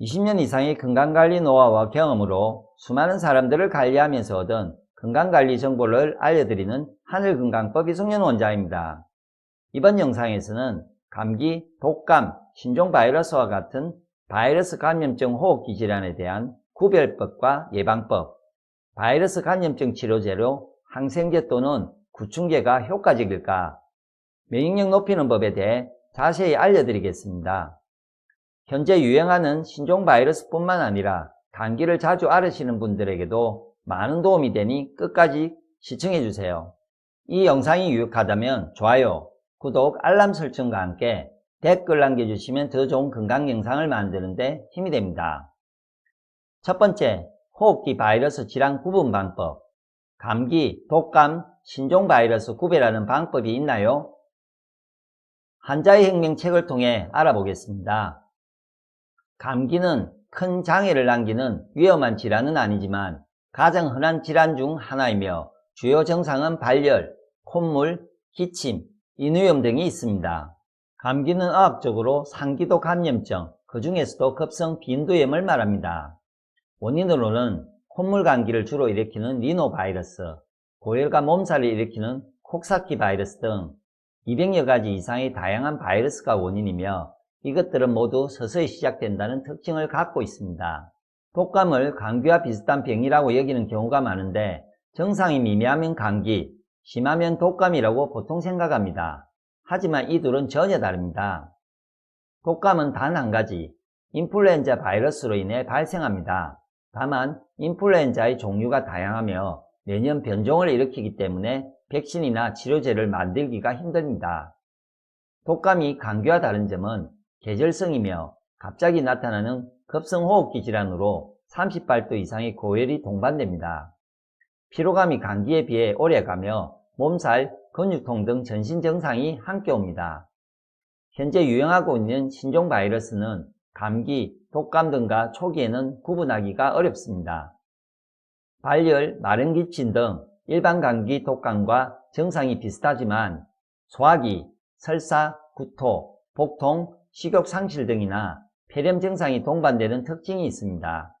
20년 이상의 건강관리 노하우와 경험으로 수많은 사람들을 관리하면서 얻은 건강관리 정보를 알려드리는 하늘건강법 이 송년 원장입니다. 이번 영상에서는 감기, 독감, 신종바이러스와 같은 바이러스 감염증 호흡기 질환에 대한 구별법과 예방법, 바이러스 감염증 치료제로 항생제 또는 구충제가 효과적일까,免疫력 높이는 법에 대해 자세히 알려드리겠습니다. 현재 유행하는 신종 바이러스뿐만 아니라 감기를 자주 앓으시는 분들에게도 많은 도움이 되니 끝까지 시청해주세요. 이 영상이 유익하다면 좋아요, 구독, 알람 설정과 함께 댓글 남겨주시면 더 좋은 건강 영상을 만드는데 힘이 됩니다. 첫 번째, 호흡기 바이러스 질환 구분 방법. 감기, 독감, 신종 바이러스 구별하는 방법이 있나요? 환자의 혁명책을 통해 알아보겠습니다. 감기는 큰 장애를 남기는 위험한 질환은 아니지만 가장 흔한 질환 중 하나이며 주요 증상은 발열, 콧물, 기침, 인후염 등이 있습니다. 감기는 의학적으로 상기도 감염증, 그 중에서도 급성 빈도염을 말합니다. 원인으로는 콧물 감기를 주로 일으키는 리노바이러스, 고열과 몸살을 일으키는 콕사키 바이러스 등 200여 가지 이상의 다양한 바이러스가 원인이며 이것들은 모두 서서히 시작된다는 특징을 갖고 있습니다. 독감을 감기와 비슷한 병이라고 여기는 경우가 많은데 증상이 미미하면 감기, 심하면 독감이라고 보통 생각합니다. 하지만 이 둘은 전혀 다릅니다. 독감은 단 한 가지, 인플루엔자 바이러스로 인해 발생합니다. 다만 인플루엔자의 종류가 다양하며 매년 변종을 일으키기 때문에 백신이나 치료제를 만들기가 힘듭니다. 독감이 감기와 다른 점은 계절성이며 갑자기 나타나는 급성호흡기 질환으로 38도 이상의 고열이 동반됩니다. 피로감이 감기에 비해 오래가며 몸살, 근육통 등 전신 증상이 함께 옵니다. 현재 유행하고 있는 신종 바이러스는 감기, 독감 등과 초기에는 구분하기가 어렵습니다. 발열, 마른 기침 등 일반 감기, 독감과 증상이 비슷하지만 소화기, 설사, 구토, 복통, 식욕 상실 등이나 폐렴 증상이 동반되는 특징이 있습니다.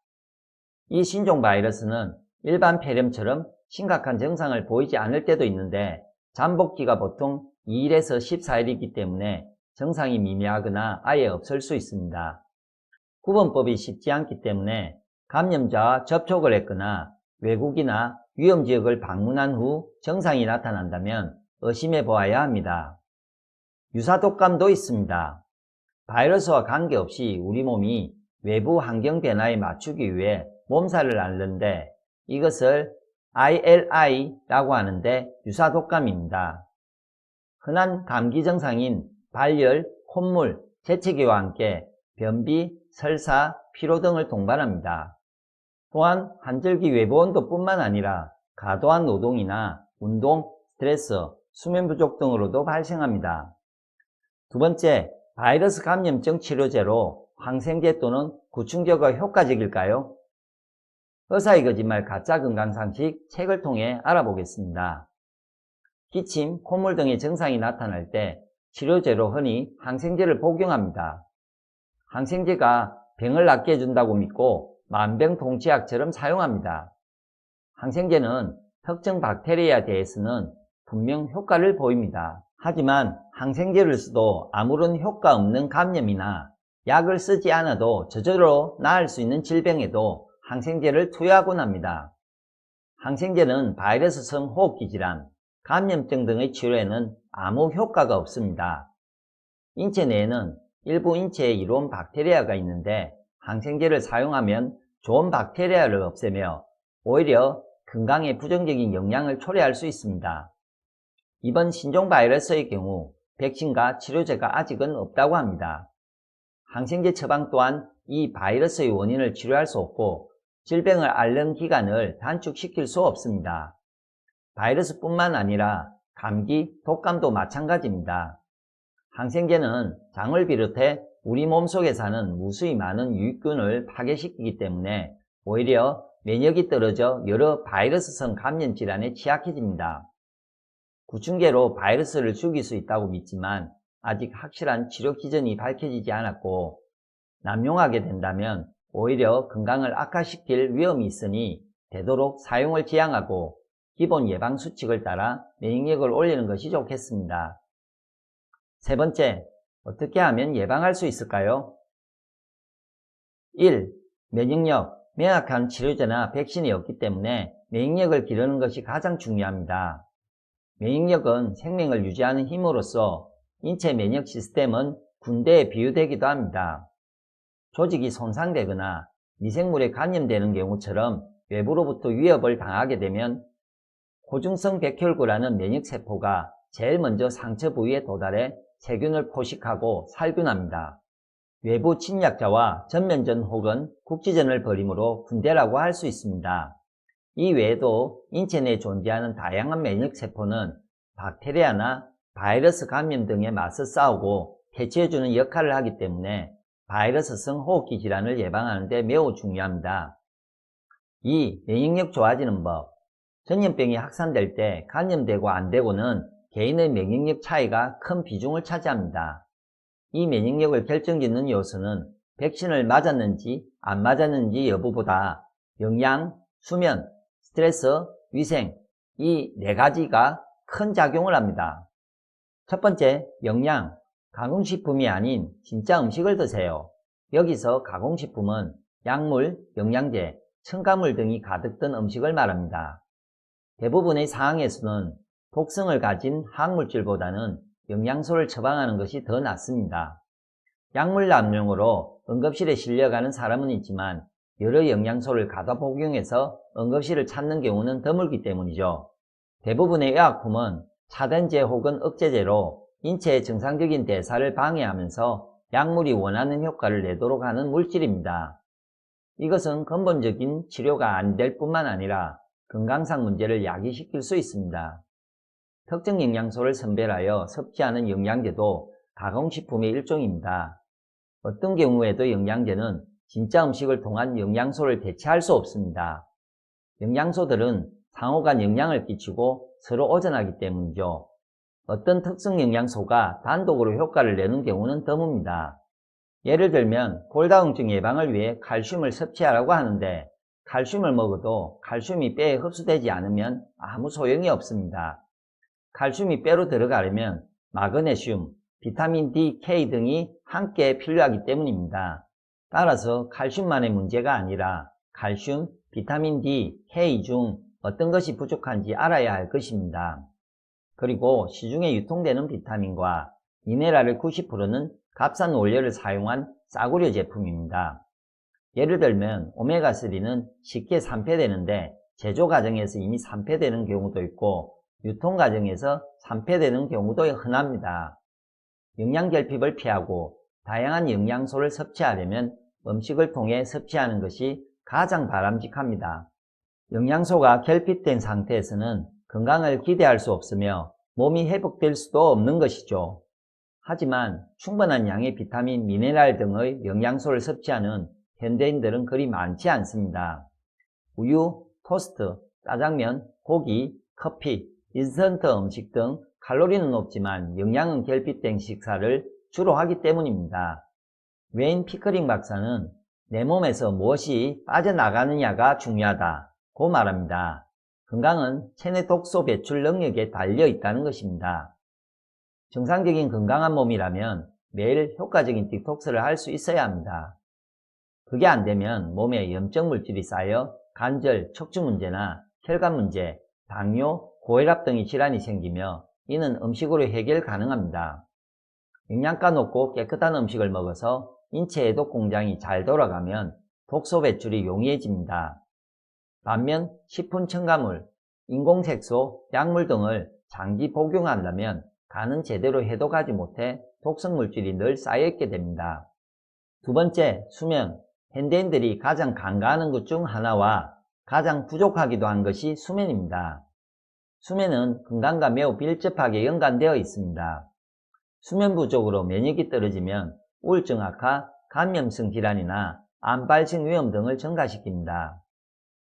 이 신종 바이러스는 일반 폐렴처럼 심각한 증상을 보이지 않을 때도 있는데 잠복기가 보통 2일에서 14일이기 때문에 증상이 미미하거나 아예 없을 수 있습니다. 구분법이 쉽지 않기 때문에 감염자와 접촉을 했거나 외국이나 위험지역을 방문한 후 증상이 나타난다면 의심해 보아야 합니다. 유사독감도 있습니다. 바이러스와 관계없이 우리 몸이 외부 환경 변화에 맞추기 위해 몸살을 앓는데 이것을 ILI라고 하는데 유사 독감입니다. 흔한 감기 증상인 발열, 콧물, 재채기와 함께 변비, 설사, 피로 등을 동반합니다. 또한 한절기 외부 온도뿐만 아니라 과도한 노동이나 운동, 스트레스, 수면 부족 등으로도 발생합니다. 두 번째, 바이러스 감염증 치료제로 항생제 또는 구충제가 효과적일까요? 의사의 거짓말 가짜 건강상식 책을 통해 알아보겠습니다. 기침, 콧물 등의 증상이 나타날 때 치료제로 흔히 항생제를 복용합니다. 항생제가 병을 낫게 해준다고 믿고 만병통치약처럼 사용합니다. 항생제는 특정 박테리아에 대해서는 분명 효과를 보입니다. 하지만 항생제를 써도 아무런 효과 없는 감염이나 약을 쓰지 않아도 저절로 나을 수 있는 질병에도 항생제를 투여하곤 합니다. 항생제는 바이러스성 호흡기 질환, 감염증 등의 치료에는 아무 효과가 없습니다. 인체 내에는 일부 인체에 이로운 박테리아가 있는데 항생제를 사용하면 좋은 박테리아를 없애며 오히려 건강에 부정적인 영향을 초래할 수 있습니다. 이번 신종 바이러스의 경우 백신과 치료제가 아직은 없다고 합니다. 항생제 처방 또한 이 바이러스의 원인을 치료할 수 없고 질병을 앓는 기간을 단축시킬 수 없습니다. 바이러스뿐만 아니라 감기, 독감도 마찬가지입니다. 항생제는 장을 비롯해 우리 몸속에 사는 무수히 많은 유익균을 파괴시키기 때문에 오히려 면역이 떨어져 여러 바이러스성 감염 질환에 취약해집니다. 구충제로 바이러스를 죽일 수 있다고 믿지만 아직 확실한 치료 기전이 밝혀지지 않았고 남용하게 된다면 오히려 건강을 악화시킬 위험이 있으니 되도록 사용을 지양하고 기본 예방 수칙을 따라 면역력을 올리는 것이 좋겠습니다. 세 번째, 어떻게 하면 예방할 수 있을까요? 1. 면역력, 명확한 치료제나 백신이 없기 때문에 면역력을 기르는 것이 가장 중요합니다. 면역력은 생명을 유지하는 힘으로서 인체 면역 시스템은 군대에 비유되기도 합니다. 조직이 손상되거나 미생물에 감염되는 경우처럼 외부로부터 위협을 당하게 되면 고중성 백혈구라는 면역세포가 제일 먼저 상처 부위에 도달해 세균을 포식하고 살균합니다. 외부 침략자와 전면전 혹은 국지전을 벌임으로 군대라고 할 수 있습니다. 이 외에도 인체 내 존재하는 다양한 면역 세포는 박테리아나 바이러스 감염 등에 맞서 싸우고 퇴치해주는 역할을 하기 때문에 바이러스성 호흡기 질환을 예방하는 데 매우 중요합니다. 2. 면역력 좋아지는 법 전염병이 확산될 때 감염되고 안 되고는 개인의 면역력 차이가 큰 비중을 차지합니다. 이 면역력을 결정짓는 요소는 백신을 맞았는지 안 맞았는지 여부보다 영양, 수면, 스트레스, 위생 이 네 가지가 큰 작용을 합니다. 첫 번째, 영양. 가공식품이 아닌 진짜 음식을 드세요. 여기서 가공식품은 약물, 영양제, 첨가물 등이 가득 든 음식을 말합니다. 대부분의 상황에서는 독성을 가진 항물질보다는 영양소를 처방하는 것이 더 낫습니다. 약물 남용으로 응급실에 실려가는 사람은 있지만 여러 영양소를 가다 복용해서 응급실을 찾는 경우는 드물기 때문이죠. 대부분의 의약품은 차단제 혹은 억제제로 인체의 정상적인 대사를 방해하면서 약물이 원하는 효과를 내도록 하는 물질입니다. 이것은 근본적인 치료가 안 될 뿐만 아니라 건강상 문제를 야기시킬 수 있습니다. 특정 영양소를 선별하여 섭취하는 영양제도 가공식품의 일종입니다. 어떤 경우에도 영양제는 진짜 음식을 통한 영양소를 대체할 수 없습니다. 영양소들은 상호간 영향을 끼치고 서로 오전하기 때문이죠. 어떤 특성 영양소가 단독으로 효과를 내는 경우는 드뭅니다. 예를 들면 골다공증 예방을 위해 칼슘을 섭취하라고 하는데 칼슘을 먹어도 칼슘이 뼈에 흡수되지 않으면 아무 소용이 없습니다. 칼슘이 뼈로 들어가려면 마그네슘, 비타민 D, K 등이 함께 필요하기 때문입니다. 따라서 칼슘만의 문제가 아니라 칼슘, 비타민 D, K 중 어떤 것이 부족한지 알아야 할 것입니다. 그리고 시중에 유통되는 비타민과 미네랄의 90%는 값싼 원료를 사용한 싸구려 제품입니다. 예를 들면 오메가3는 쉽게 산패되는데 제조 과정에서 이미 산패되는 경우도 있고 유통 과정에서 산패되는 경우도 흔합니다. 영양 결핍을 피하고 다양한 영양소를 섭취하려면 음식을 통해 섭취하는 것이 가장 바람직합니다. 영양소가 결핍된 상태에서는 건강을 기대할 수 없으며 몸이 회복될 수도 없는 것이죠. 하지만 충분한 양의 비타민, 미네랄 등의 영양소를 섭취하는 현대인들은 그리 많지 않습니다. 우유, 토스트, 짜장면, 고기, 커피, 인스턴트 음식 등 칼로리는 높지만 영양은 결핍된 식사를 주로 하기 때문입니다. 웨인 피커링 박사는 내 몸에서 무엇이 빠져나가느냐가 중요하다 고 말합니다. 건강은 체내 독소 배출 능력에 달려 있다는 것입니다. 정상적인 건강한 몸이라면 매일 효과적인 디톡스를 할 수 있어야 합니다. 그게 안 되면 몸에 염증 물질이 쌓여 관절, 척추 문제나 혈관 문제, 당뇨, 고혈압 등의 질환이 생기며 이는 음식으로 해결 가능합니다. 영양가 높고 깨끗한 음식을 먹어서 인체 해독 공장이 잘 돌아가면 독소 배출이 용이해집니다. 반면 식품 첨가물, 인공색소, 약물 등을 장기 복용한다면 간은 제대로 해독하지 못해 독성 물질이 늘 쌓여있게 됩니다. 두 번째, 수면. 현대인들이 가장 간과하는 것 중 하나와 가장 부족하기도 한 것이 수면입니다. 수면은 건강과 매우 밀접하게 연관되어 있습니다. 수면 부족으로 면역이 떨어지면 우울증 악화, 감염성 질환이나 암 발생 위험 등을 증가시킵니다.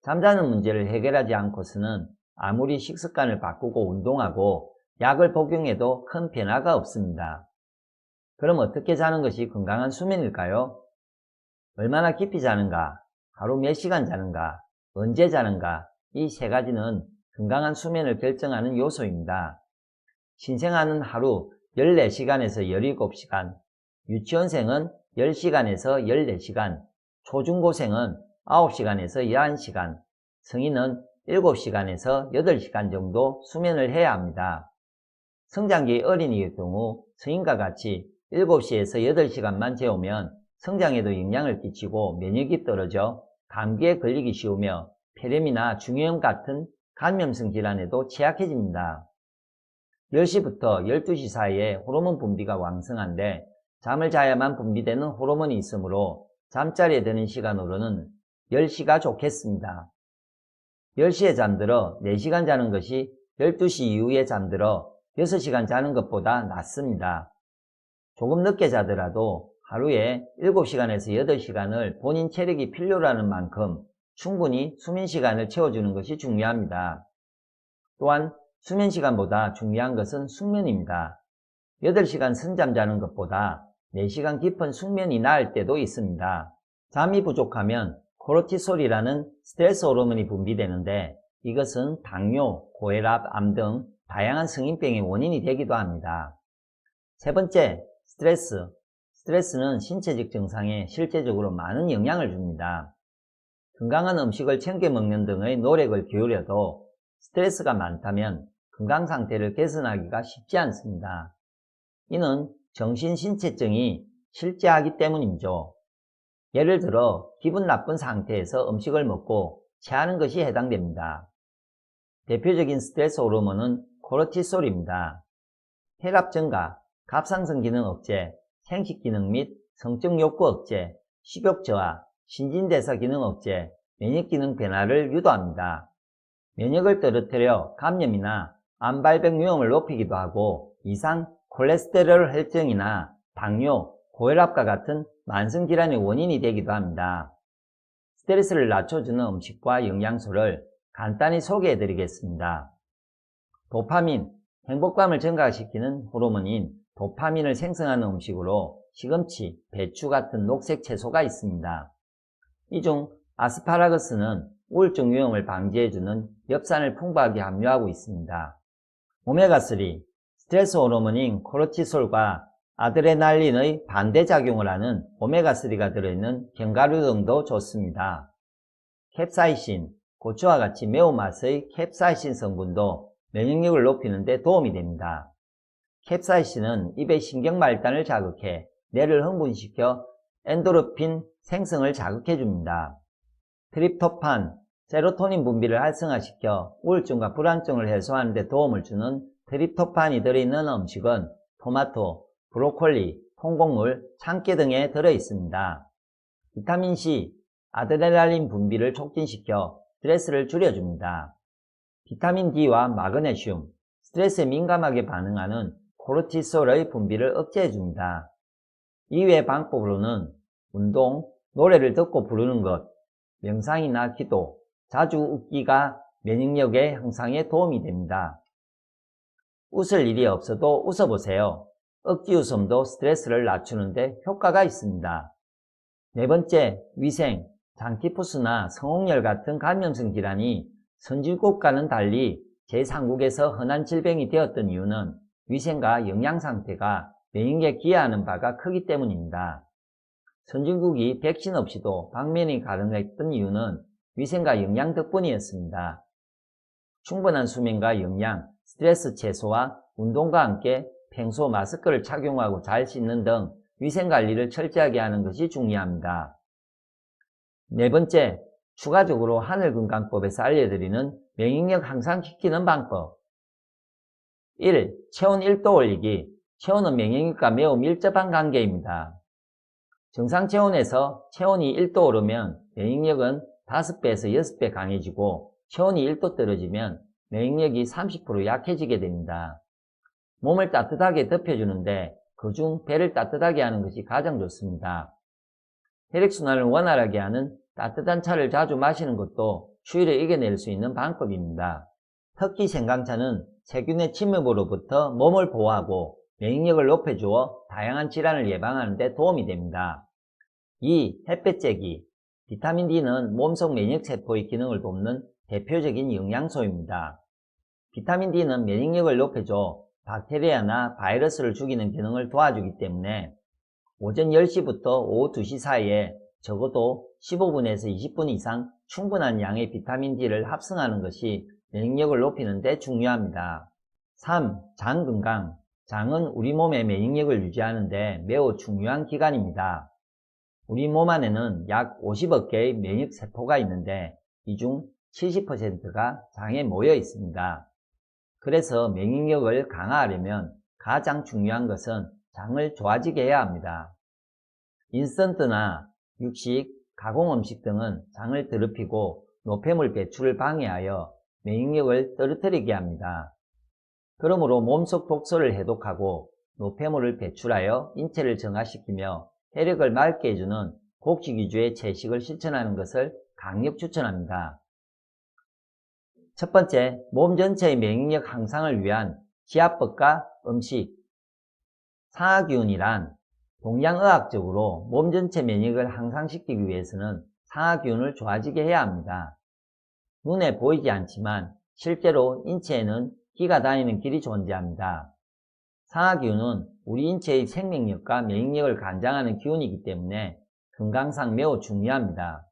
잠자는 문제를 해결하지 않고서는 아무리 식습관을 바꾸고 운동하고 약을 복용해도 큰 변화가 없습니다. 그럼 어떻게 자는 것이 건강한 수면일까요? 얼마나 깊이 자는가, 하루 몇 시간 자는가, 언제 자는가 이 세 가지는 건강한 수면을 결정하는 요소입니다. 신생아는 하루 14시간에서 17시간, 유치원생은 10시간에서 14시간, 초중고생은 9시간에서 11시간, 성인은 7시간에서 8시간 정도 수면을 해야 합니다. 성장기 어린이의 경우 성인과 같이 7시에서 8시간만 재우면 성장에도 영향을 끼치고 면역이 떨어져 감기에 걸리기 쉬우며 폐렴이나 중이염 같은 감염성 질환에도 취약해집니다. 10시부터 12시 사이에 호르몬 분비가 왕성한데 잠을 자야만 분비되는 호르몬이 있으므로 잠자리에 드는 시간으로는 10시가 좋겠습니다. 10시에 잠들어 4시간 자는 것이 12시 이후에 잠들어 6시간 자는 것보다 낫습니다. 조금 늦게 자더라도 하루에 7시간에서 8시간을 본인 체력이 필요로 하는 만큼 충분히 수면 시간을 채워주는 것이 중요합니다. 또한 수면 시간보다 중요한 것은 숙면입니다. 8시간 선잠 자는 것보다 4시간 깊은 숙면이 나을 때도 있습니다. 잠이 부족하면 코르티솔이라는 스트레스 호르몬이 분비되는데 이것은 당뇨, 고혈압, 암 등 다양한 성인병의 원인이 되기도 합니다. 세 번째, 스트레스. 스트레스는 신체적 증상에 실제적으로 많은 영향을 줍니다. 건강한 음식을 챙겨 먹는 등의 노력을 기울여도 스트레스가 많다면 건강 상태를 개선하기가 쉽지 않습니다. 이는 정신 신체증이 실제하기 때문이죠. 예를 들어 기분 나쁜 상태에서 음식을 먹고 체하는 것이 해당됩니다. 대표적인 스트레스 호르몬은 코르티솔입니다. 혈압 증가, 갑상선 기능 억제, 생식 기능 및 성적 욕구 억제, 식욕 저하, 신진대사 기능 억제, 면역 기능 변화를 유도합니다. 면역을 떨어뜨려 감염이나 암 발병 위험을 높이기도 하고 이상 콜레스테롤 혈증이나 당뇨, 고혈압과 같은 만성질환의 원인이 되기도 합니다. 스트레스를 낮춰주는 음식과 영양소를 간단히 소개해 드리겠습니다. 도파민, 행복감을 증가시키는 호르몬인 도파민을 생성하는 음식으로 시금치, 배추 같은 녹색 채소가 있습니다. 이 중 아스파라거스는 우울증 위험을 방지해주는 엽산을 풍부하게 함유하고 있습니다. 오메가3, 스트레스 호르몬인 코르티솔과 아드레날린의 반대작용을 하는 오메가3가 들어있는 견과류 등도 좋습니다. 캡사이신, 고추와 같이 매운맛의 캡사이신 성분도 면역력을 높이는 데 도움이 됩니다. 캡사이신은 입의 신경말단을 자극해 뇌를 흥분시켜 엔도르핀 생성을 자극해 줍니다. 트립토판, 세로토닌 분비를 활성화시켜 우울증과 불안증을 해소하는 데 도움을 주는 트립토판이 들어있는 음식은 토마토, 브로콜리, 통곡물, 참깨 등에 들어있습니다. 비타민C, 아드레날린 분비를 촉진시켜 스트레스를 줄여줍니다. 비타민 D와 마그네슘, 스트레스에 민감하게 반응하는 코르티솔의 분비를 억제해줍니다. 이외의 방법으로는 운동, 노래를 듣고 부르는 것, 명상이나 기도, 자주 웃기가 면역력의 향상에 도움이 됩니다. 웃을 일이 없어도 웃어보세요. 억지 웃음도 스트레스를 낮추는데 효과가 있습니다. 네 번째, 위생, 장티푸스나 성홍열 같은 감염성 질환이 선진국과는 달리 제3국에서 흔한 질병이 되었던 이유는 위생과 영양 상태가 면역에 기여하는 바가 크기 때문입니다. 선진국이 백신 없이도 방면이 가능했던 이유는 위생과 영양 덕분이었습니다. 충분한 수면과 영양, 스트레스 최소와 운동과 함께 평소 마스크를 착용하고 잘 씻는 등 위생관리를 철저하게 하는 것이 중요합니다. 네 번째, 추가적으로 하늘건강법에서 알려드리는 면역력 향상 시키는 방법 1. 체온 1도 올리기 체온은 면역력과 매우 밀접한 관계입니다. 정상 체온에서 체온이 1도 오르면 면역력은 5배에서 6배 강해지고 체온이 1도 떨어지면 면역력이 30% 약해지게 됩니다. 몸을 따뜻하게 덮여주는데 그중 배를 따뜻하게 하는 것이 가장 좋습니다. 혈액순환을 원활하게 하는 따뜻한 차를 자주 마시는 것도 추위를 이겨낼 수 있는 방법입니다. 특히 생강차는 세균의 침입으로부터 몸을 보호하고 면역력을 높여주어 다양한 질환을 예방하는 데 도움이 됩니다. 2. 햇볕 쬐기 비타민 D는 몸속 면역세포의 기능을 돕는 대표적인 영양소입니다. 비타민 D는 면역력을 높여줘 박테리아나 바이러스를 죽이는 기능을 도와주기 때문에 오전 10시부터 오후 2시 사이에 적어도 15분에서 20분 이상 충분한 양의 비타민 D를 합성하는 것이 면역력을 높이는 데 중요합니다. 3. 장 건강 장은 우리 몸의 면역력을 유지하는 데 매우 중요한 기관입니다. 우리 몸 안에는 약 50억 개의 면역세포가 있는데 이 중 70%가 장에 모여 있습니다. 그래서 면역력을 강화하려면 가장 중요한 것은 장을 좋아지게 해야 합니다. 인스턴트나 육식, 가공음식 등은 장을 더럽히고 노폐물 배출을 방해하여 면역력을 떨어뜨리게 합니다. 그러므로 몸속 독소를 해독하고 노폐물을 배출하여 인체를 정화시키며 해력을 맑게 해주는 곡식 위주의 채식을 실천하는 것을 강력 추천합니다. 첫 번째, 몸 전체의 면역력 향상을 위한 기압법과 음식. 상하균이란 동양의학적으로 몸 전체 면역을 향상시키기 위해서는 상하균을 좋아지게 해야 합니다. 눈에 보이지 않지만 실제로 인체에는 기가 다니는 길이 존재합니다. 상하균은 우리 인체의 생명력과 면역력을 관장하는 기운이기 때문에 건강상 매우 중요합니다.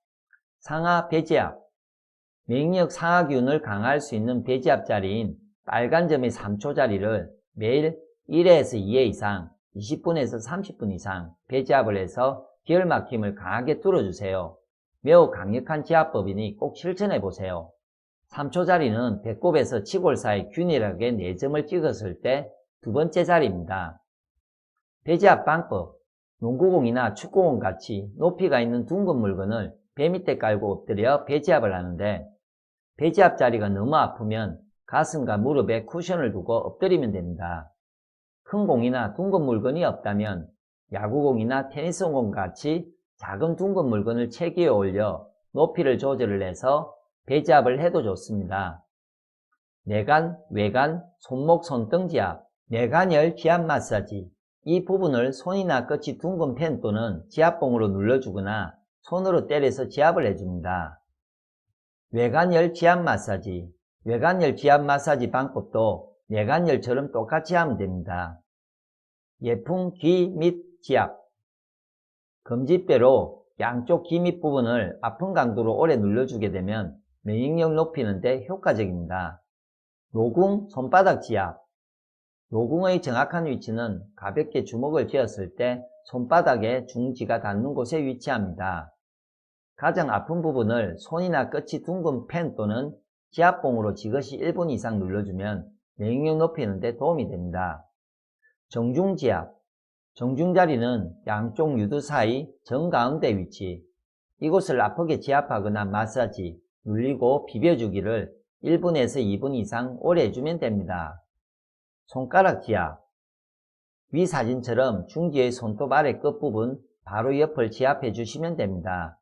상하 배제약 免疫력 상하기운을 강화할 수 있는 배제압 자리인 빨간 점의 3초 자리를 매일 1회에서 2회 이상 20분에서 30분 이상 배제압을 해서 기혈막힘을 강하게 뚫어주세요. 매우 강력한 지압법이니 꼭 실천해 보세요. 3초 자리는 배꼽에서 치골 사이 균일하게 4점을 찍었을 때 두 번째 자리입니다. 배제압 방법 농구공이나 축구공 같이 높이가 있는 둥근 물건을 배 밑에 깔고 엎드려 배제압을 하는데 배제압 자리가 너무 아프면 가슴과 무릎에 쿠션을 두고 엎드리면 됩니다. 큰 공이나 둥근 물건이 없다면 야구공이나 테니스공 같이 작은 둥근 물건을 체기에 올려 높이를 조절을 해서 배지압을 해도 좋습니다. 내간, 외간, 손목, 손등 지압, 내간열 지압 마사지 이 부분을 손이나 끝이 둥근 펜 또는 지압봉으로 눌러주거나 손으로 때려서 지압을 해줍니다. 외간열 지압 마사지 외간열 지압 마사지 방법도 내간열처럼 똑같이 하면 됩니다. 예풍 귀 및 지압 검지뼈로 양쪽 귀 밑 부분을 아픈 강도로 오래 눌러주게 되면免疫력 높이는 데 효과적입니다. 노궁 손바닥 지압 노궁의 정확한 위치는 가볍게 주먹을 쥐었을 때 손바닥에 중지가 닿는 곳에 위치합니다. 가장 아픈 부분을 손이나 끝이 둥근 펜 또는 지압봉으로 지그시 1분 이상 눌러주면免疫력 높이는 데 도움이 됩니다. 정중지압 정중자리는 양쪽 유두 사이 정가운데 위치 이곳을 아프게 지압하거나 마사지, 눌리고 비벼주기를 1분에서 2분 이상 오래 해주면 됩니다. 손가락 지압 위 사진처럼 중지의 손톱 아래 끝부분 바로 옆을 지압해 주시면 됩니다.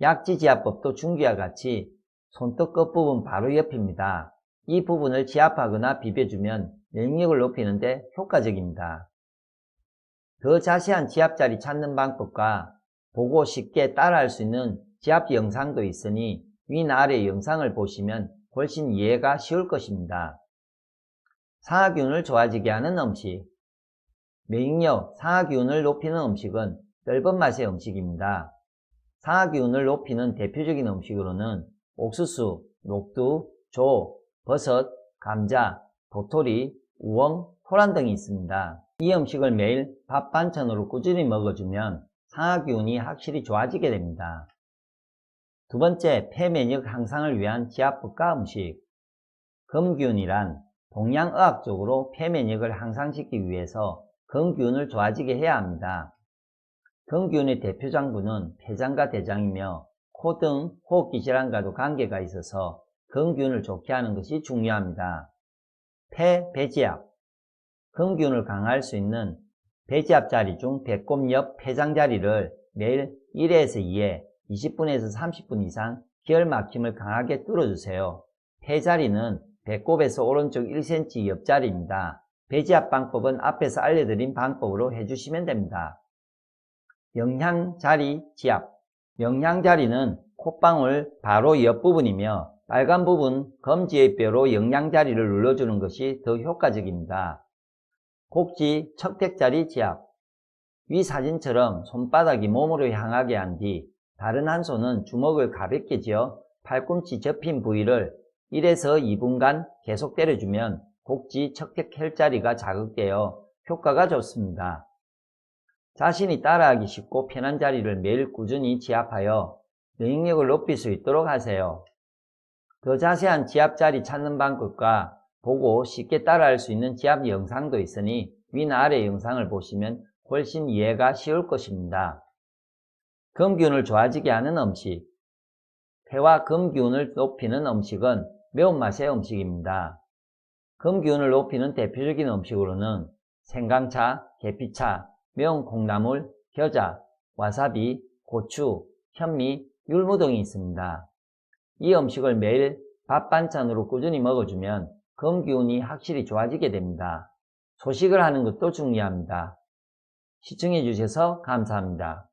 약지지압법도 중기와 같이 손톱 끝부분 바로 옆입니다. 이 부분을 지압하거나 비벼주면 면역력을 높이는데 효과적입니다. 더 자세한 지압자리 찾는 방법과 보고 쉽게 따라할 수 있는 지압 영상도 있으니 위아래 영상을 보시면 훨씬 이해가 쉬울 것입니다. 상하균을 좋아지게 하는 음식 면역력, 상하균을 높이는 음식은 떫은 맛의 음식입니다. 상하기운을 높이는 대표적인 음식으로는 옥수수, 녹두, 조, 버섯, 감자, 도토리, 우엉, 토란 등이 있습니다. 이 음식을 매일 밥 반찬으로 꾸준히 먹어주면 상하기운이 확실히 좋아지게 됩니다. 두 번째, 폐면역 향상을 위한 지압법과 음식 금기운이란 동양의학적으로 폐면역을 향상시키기 위해서 금기운을 좋아지게 해야 합니다. 금기운의 대표 장부는 폐장과 대장이며 코 등 호흡기 질환과도 관계가 있어서 금기운을 좋게 하는 것이 중요합니다. 폐, 배지압 금기운을 강화할 수 있는 배지압 자리 중 배꼽 옆 폐장 자리를 매일 1회에서 2회 20분에서 30분 이상 기혈 막힘을 강하게 뚫어주세요. 폐 자리는 배꼽에서 오른쪽 1cm 옆자리입니다. 배지압 방법은 앞에서 알려드린 방법으로 해주시면 됩니다. 영양자리 지압 영양자리는 콧방울 바로 옆부분이며 빨간 부분 검지의 뼈로 영양자리를 눌러주는 것이 더 효과적입니다. 곡지 척택자리 지압 위 사진처럼 손바닥이 몸으로 향하게 한 뒤 다른 한 손은 주먹을 가볍게 쥐어 팔꿈치 접힌 부위를 1에서 2분간 계속 때려주면 곡지 척택 혈자리가 자극되어 효과가 좋습니다. 자신이 따라하기 쉽고 편한 자리를 매일 꾸준히 지압하여 영향력을 높일 수 있도록 하세요. 더 자세한 지압 자리 찾는 방법과 보고 쉽게 따라할 수 있는 지압 영상도 있으니 위나 아래 영상을 보시면 훨씬 이해가 쉬울 것입니다. 금기운을 좋아지게 하는 음식 폐와 금기운을 높이는 음식은 매운맛의 음식입니다. 금기운을 높이는 대표적인 음식으로는 생강차, 계피차, 매운 콩나물, 겨자, 와사비, 고추, 현미, 율무 등이 있습니다. 이 음식을 매일 밥 반찬으로 꾸준히 먹어주면 금기운이 확실히 좋아지게 됩니다. 소식을 하는 것도 중요합니다. 시청해 주셔서 감사합니다.